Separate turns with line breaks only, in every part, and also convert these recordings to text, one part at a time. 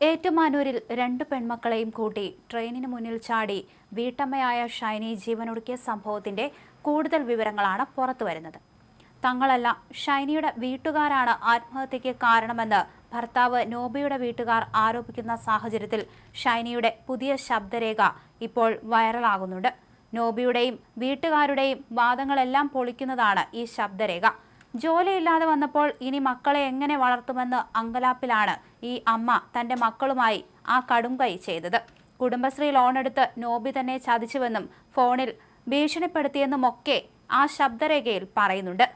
ഏറ്റുമാനൂരിൽ രണ്ട് പെൺമക്കളെയും കൂട്ടി ട്രെയിനിന് മുന്നിൽ ചാടി വീട്ടമ്മയായ ഷൈനി ജീവനൊടുക്കിയ സംഭവത്തിന്റെ കൂടുതൽ വിവരങ്ങളാണ് പുറത്തുവരുന്നത് തങ്ങളല്ല ഷൈനിയുടെ വീട്ടുകാരാണ് ആത്മഹത്യയ്ക്ക് കാരണമെന്ന് ഭർത്താവ് നോബിയുടെ വീട്ടുകാർ ആരോപിക്കുന്ന സാഹചര്യത്തിൽ ഷൈനിയുടെ പുതിയ ശബ്ദരേഖ ഇപ്പോൾ വൈറലാകുന്നുണ്ട്. നോബിയുടെയും വീട്ടുകാരുടെയും വാദങ്ങളെല്ലാം പൊളിക്കുന്നതാണ് ഈ ശബ്ദരേഖ. ജോലിയില്ലാതെ വന്നപ്പോൾ ഇനി മക്കളെ എങ്ങനെ വളർത്തുമെന്ന് അങ്കലാപ്പിലാണ് ഈ അമ്മ തന്റെ മക്കളുമായി ആ കടുംകൈ ചെയ്തത്. കുടുംബശ്രീ ലോൺ എടുത്ത് നോബി തന്നെ ചതിച്ചുവെന്നും ഫോണിൽ ഭീഷണിപ്പെടുത്തിയെന്നുമൊക്കെ ആ ശബ്ദരേഖയിൽ പറയുന്നുണ്ട്.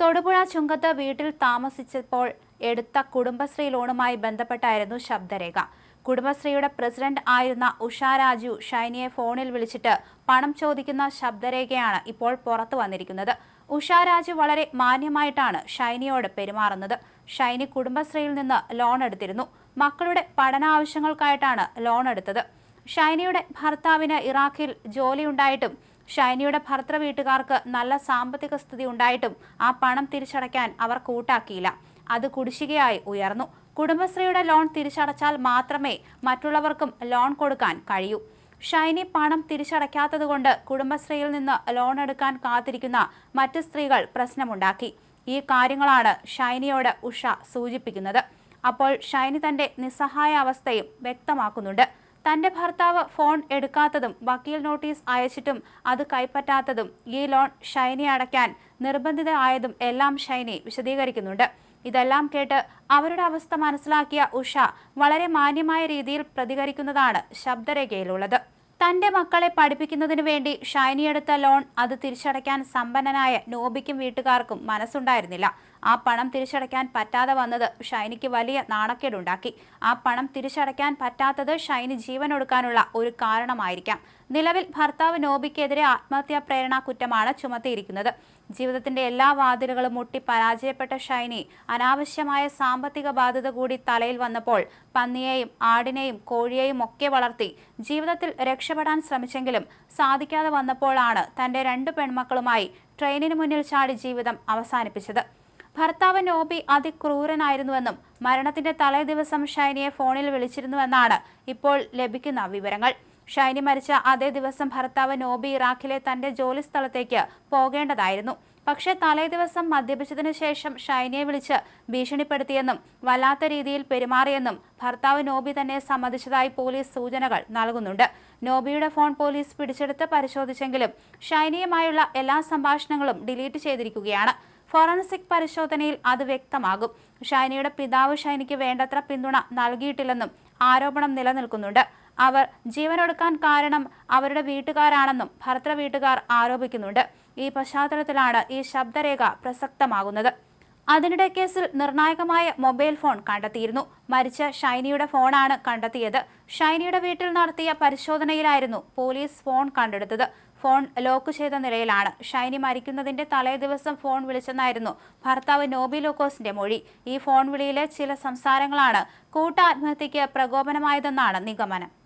തൊടുപുഴ ചുങ്കത്ത് വീട്ടിൽ താമസിച്ചപ്പോൾ എടുത്ത കുടുംബശ്രീ ലോണുമായി ബന്ധപ്പെട്ടായിരുന്നു ശബ്ദരേഖ. കുടുംബശ്രീയുടെ പ്രസിഡന്റ് ആയിരുന്ന ഉഷ രാജു ഷൈനിയെ ഫോണിൽ വിളിച്ചിട്ട് പണം ചോദിക്കുന്ന ശബ്ദരേഖയാണ് ഇപ്പോൾ പുറത്തു വന്നിരിക്കുന്നത്. ഉഷ രാജു വളരെ മാന്യമായിട്ടാണ് ഷൈനിയോട് പെരുമാറുന്നത്. ഷൈനി കുടുംബശ്രീയിൽ നിന്ന് ലോൺ എടുത്തിരുന്നു. മക്കളുടെ പഠന പഠനാവശ്യങ്ങൾക്കായിട്ടാണ് ലോൺ എടുത്തത്. ഷൈനിയുടെ ഭർത്താവിന് ഇറാഖിൽ ജോലിയുണ്ടായിട്ടും ഷൈനിയുടെ ഭർത്തൃ വീട്ടുകാർക്ക് നല്ല സാമ്പത്തിക സ്ഥിതി ഉണ്ടായിട്ടും ആ പണം തിരിച്ചടയ്ക്കാൻ അവർ കൂട്ടാക്കിയില്ല. അത് കുടിശ്ശികയായി ഉയർന്നു. കുടുംബശ്രീയുടെ ലോൺ തിരിച്ചടച്ചാൽ മാത്രമേ മറ്റുള്ളവർക്കും ലോൺ കൊടുക്കാൻ കഴിയൂ. ഷൈനി പണം തിരിച്ചടയ്ക്കാത്തതുകൊണ്ട് കുടുംബശ്രീയിൽ നിന്ന് ലോൺ എടുക്കാൻ കാത്തിരിക്കുന്ന മറ്റ് സ്ത്രീകൾ പ്രശ്നമുണ്ടാക്കി. ഈ കാര്യങ്ങളാണ് ഷൈനിയോട് ഉഷ സൂചിപ്പിക്കുന്നത്. അപ്പോൾ ഷൈനി തന്റെ നിസ്സഹായ അവസ്ഥയും വ്യക്തമാക്കുന്നുണ്ട്. തന്റെ ഭർത്താവ് ഫോൺ എടുക്കാത്തതും വക്കീൽ നോട്ടീസ് അയച്ചിട്ടും അത് കൈപ്പറ്റാത്തതും ഈ ലോൺ ഷൈനി അടയ്ക്കാൻ നിർബന്ധിതയായതും എല്ലാം ഷൈനി വിശദീകരിക്കുന്നുണ്ട്. ഇതെല്ലാം കേട്ട് അവരുടെ അവസ്ഥ മനസ്സിലാക്കിയ ഉഷ വളരെ മാന്യമായ രീതിയിൽ പ്രതികരിക്കുന്നതാണ് ശബ്ദരേഖയിലുള്ളത്. തന്റെ മക്കളെ പഠിപ്പിക്കുന്നതിനു വേണ്ടി ഷൈനി എടുത്ത ലോൺ അത് തിരിച്ചടയ്ക്കാൻ സമ്പന്നനായ നോബിക്കും വീട്ടുകാർക്കും മനസ്സുണ്ടായിരുന്നില്ല. ആ പണം തിരിച്ചടയ്ക്കാൻ പറ്റാതെ വന്നത് ഷൈനിക്ക് വലിയ നാണക്കേടുണ്ടാക്കി. ആ പണം തിരിച്ചടയ്ക്കാൻ പറ്റാത്തത് ഷൈനി ജീവനൊടുക്കാനുള്ള ഒരു കാരണമായിരിക്കാം. നിലവിൽ ഭർത്താവ് നോബിക്കെതിരെ ആത്മഹത്യാ പ്രേരണ കുറ്റമാണ് ചുമത്തിയിരിക്കുന്നത്. ജീവിതത്തിന്റെ എല്ലാ വാതിലുകളും മുട്ടി പരാജയപ്പെട്ട ഷൈനി അനാവശ്യമായ സാമ്പത്തിക ബാധ്യത കൂടി തലയിൽ വന്നപ്പോൾ പന്നിയെയും ആടിനെയും കോഴിയെയും ഒക്കെ വളർത്തി ജീവിതത്തിൽ രക്ഷപ്പെടാൻ ശ്രമിച്ചെങ്കിലും സാധിക്കാതെ വന്നപ്പോഴാണ് തന്റെ രണ്ട് പെൺമക്കളുമായി ട്രെയിനിന് മുന്നിൽ ചാടി ജീവിതം അവസാനിപ്പിച്ചത്. ഭർത്താവ് നോബി അതിക്രൂരനായിരുന്നുവെന്നും മരണത്തിന്റെ തലേ ദിവസം ഷൈനിയെ ഫോണിൽ വിളിച്ചിരുന്നുവെന്നാണ് ഇപ്പോൾ ലഭിക്കുന്ന വിവരങ്ങൾ. ഷൈനി മരിച്ച അതേ ദിവസം ഭർത്താവ് നോബി ഇറാഖിലെ തന്റെ ജോലിസ്ഥലത്തേക്ക് പോകേണ്ടതായിരുന്നു. പക്ഷേ തലേദിവസം ദിവസം മദ്യപിച്ചതിനു ശേഷം ഷൈനിയെ വിളിച്ച് ഭീഷണിപ്പെടുത്തിയെന്നും വല്ലാത്ത രീതിയിൽ പെരുമാറിയെന്നും ഭർത്താവ് നോബി തന്നെ സമ്മതിച്ചതായി പോലീസ് സൂചനകൾ നൽകുന്നുണ്ട്. നോബിയുടെ ഫോൺ പോലീസ് പിടിച്ചെടുത്ത് പരിശോധിച്ചെങ്കിലും ഷൈനിയുമായുള്ള എല്ലാ സംഭാഷണങ്ങളും ഡിലീറ്റ് ചെയ്തിരിക്കുകയാണ്. ഫോറൻസിക് പരിശോധനയിൽ അത് വ്യക്തമാകും. ഷൈനിയുടെ പിതാവ് ഷൈനിക്ക് വേണ്ടത്ര പിന്തുണ നൽകിയിട്ടില്ലെന്നും ആരോപണം നിലനിൽക്കുന്നുണ്ട്. അവർ ജീവനൊടുക്കാൻ കാരണം അവരുടെ വീട്ടുകാരാണെന്നും ഭർത്തൃ വീട്ടുകാർ ആരോപിക്കുന്നുണ്ട്. ഈ പശ്ചാത്തലത്തിലാണ് ഈ ശബ്ദരേഖ പ്രസക്തമാകുന്നത്. അതിനിടെ കേസിൽ നിർണായകമായ മൊബൈൽ ഫോൺ കണ്ടെത്തിയിരുന്നു. മരിച്ച ഷൈനിയുടെ ഫോണാണ് കണ്ടെത്തിയത്. ഷൈനിയുടെ വീട്ടിൽ നടത്തിയ പരിശോധനയിലായിരുന്നു പോലീസ് ഫോൺ കണ്ടെടുത്തത്. ഫോൺ ലോക്ക് ചെയ്ത നിലയിലാണ് ഷൈനി മരിക്കുന്നതിന്റെ തലേ ദിവസം ഫോൺ വിളിച്ചെന്നായിരുന്നു ഭർത്താവ് നോബി ലോക്കോസിന്റെ മൊഴി. ഈ ഫോൺ വിളിയിലെ ചില സംസാരങ്ങളാണ് കൂട്ടാത്മഹത്യക്ക് പ്രകോപനമായതെന്നാണ് നിഗമനം.